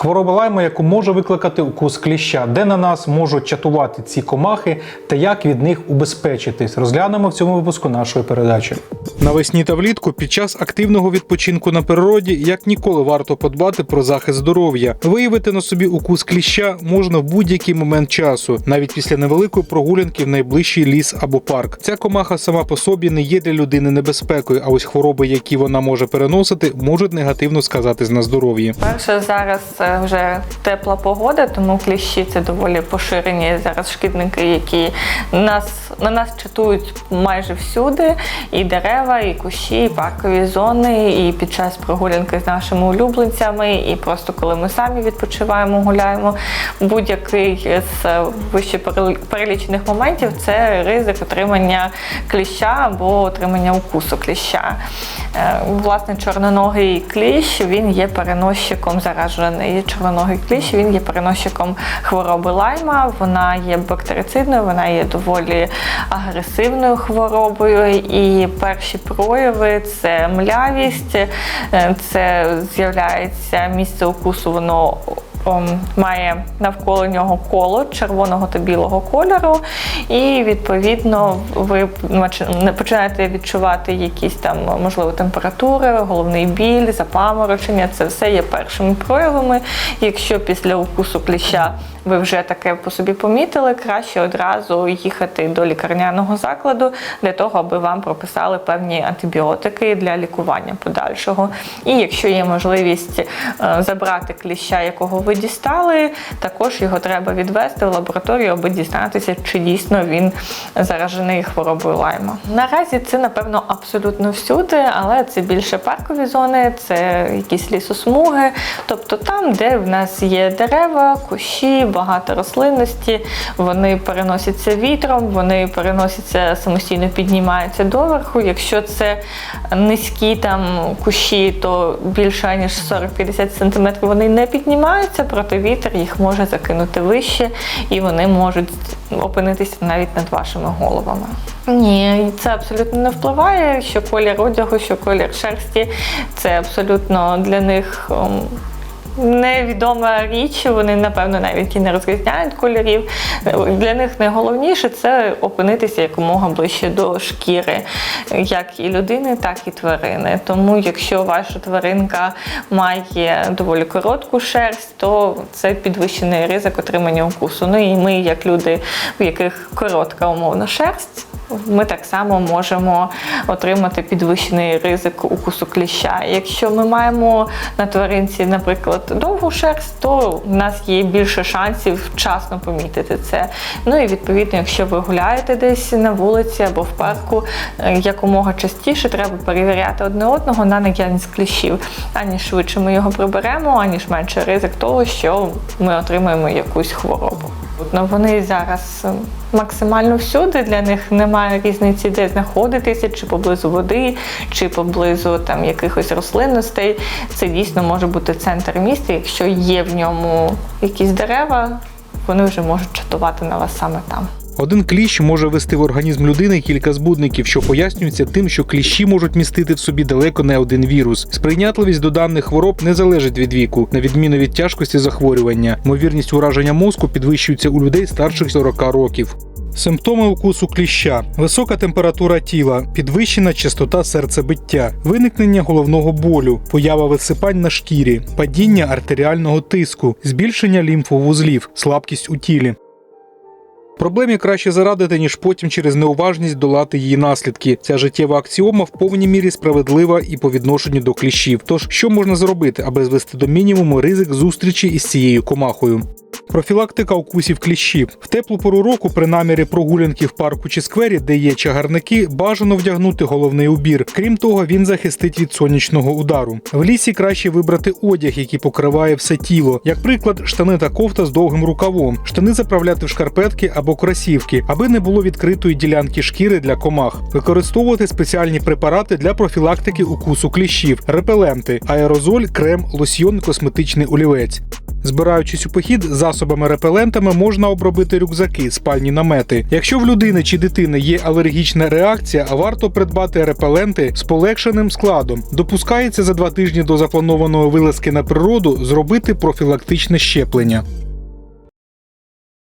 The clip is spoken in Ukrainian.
Хвороба лайма, яку може викликати укус кліща, де на нас можуть чатувати ці комахи та як від них убезпечитись, розглянемо в цьому випуску нашої передачі. Навесні та влітку під час активного відпочинку на природі як ніколи варто подбати про захист здоров'я. Виявити на собі укус кліща можна в будь-який момент часу, навіть після невеликої прогулянки в найближчий ліс або парк. Ця комаха сама по собі не є для людини небезпекою, а ось хвороби, які вона може переносити, можуть негативно сказатись на здоров'ї. Перше, зараз е, вже тепла погода, тому кліщі це доволі поширені зараз шкідники, які нас на нас чатують майже всюди: і дерева, і кущі, і паркові зони, і під час прогулянки з нашими улюбленцями, і просто коли ми самі відпочиваємо, гуляємо. Будь-який з е, вище перелічених моментів це ризик отримання кліща або отримання укусу кліща. Е, Власне, чорноногий кліщ він є переносчиком заражений чорноногий кліщ, він є переносчиком хвороби лайма. Вона є бактерицидною, вона є доволі агресивною хворобою. І перші прояви це млявість, е, це з'являється місце укусу, воно має навколо нього коло червоного та білого кольору, і відповідно ви починаєте відчувати якісь там можливо температури, головний біль, запаморочення. Це все є першими проявами. Якщо після укусу кліща ви вже таке по собі помітили, краще одразу їхати до лікарняного закладу для того, аби вам прописали певні антибіотики для лікування подальшого. І якщо є можливість е, забрати кліща, якого ви дістали, також його треба відвести в лабораторію, аби дізнатися, чи дійсно він заражений хворобою лайма. Наразі це напевно абсолютно всюди, але це більше паркові зони, це якісь лісосмуги, тобто там, де в нас є дерева, кущі, багато рослинності, вони переносяться вітром, вони переносяться самостійно піднімаються доверху. Якщо це низькі там кущі, то більше ніж 40-50 см вони не піднімаються, проте вітер їх може закинути вище, і вони можуть опинитися навіть над вашими головами. Ні, це абсолютно не впливає, що колір одягу, що колір шерсті. Це абсолютно для них. Невідома річ, вони напевно навіть і не розрізняють кольорів. Для них найголовніше це опинитися якомога ближче до шкіри, як і людини, так і тварини. Тому, якщо ваша тваринка має доволі коротку шерсть, то це підвищений ризик отримання укусу. Ну і ми, як люди, у яких коротка умовна шерсть. Ми так само можемо отримати підвищений ризик укусу кліща. Якщо ми маємо на тваринці, наприклад, довгу шерсть, то в нас є більше шансів вчасно помітити це. Ну і відповідно, якщо ви гуляєте десь на вулиці або в парку, е, якомога частіше треба перевіряти одне одного на наявність кліщів. Ані швидше ми його приберемо, аніж менше ризик того, що ми отримаємо якусь хворобу. Ну, вони зараз е, максимально всюди. Для них немає різниці, де знаходитися, чи поблизу води, чи поблизу там якихось рослинностей. Це дійсно може бути центр міста. Якщо є в ньому якісь дерева, вони вже можуть чатувати на вас саме там. Один кліщ може ввести в організм людини кілька збудників, що пояснюється тим, що кліщі можуть містити в собі далеко не один вірус. Сприйнятливість до даних хвороб не залежить від віку, на відміну від тяжкості захворювання. Ймовірність ураження мозку підвищується у людей старших 40 років. Симптоми укусу кліща: висока температура тіла, підвищена частота серцебиття, виникнення головного болю, поява висипань на шкірі, падіння артеріального тиску, збільшення лімфовузлів, слабкість у тілі. Проблемі краще зарадити, ніж потім через неуважність долати її наслідки. Ця життєва аксіома в повній мірі справедлива і по відношенню до кліщів. Тож, що можна зробити, аби звести до мінімуму ризик зустрічі із цією комахою? Профілактика укусів кліщів в теплу пору року при намірі прогулянки в парку чи сквері, де є чагарники, бажано вдягнути головний убір. Крім того, він захистить від сонячного удару. В лісі краще вибрати одяг, який покриває все тіло. Як приклад, штани та кофта з довгим рукавом, штани заправляти в шкарпетки або кросівки, аби не було відкритої ділянки шкіри для комах. Використовувати спеціальні препарати для профілактики укусу кліщів, репеленти, аерозоль, крем, лосьйон, косметичний олівець. Збираючись у похід засобами-репелентами, можна обробити рюкзаки, спальні намети. Якщо в людини чи дитини є алергічна реакція, варто придбати репеленти з полегшеним складом. Допускається за два тижні до запланованої вилазки на природу зробити профілактичне щеплення.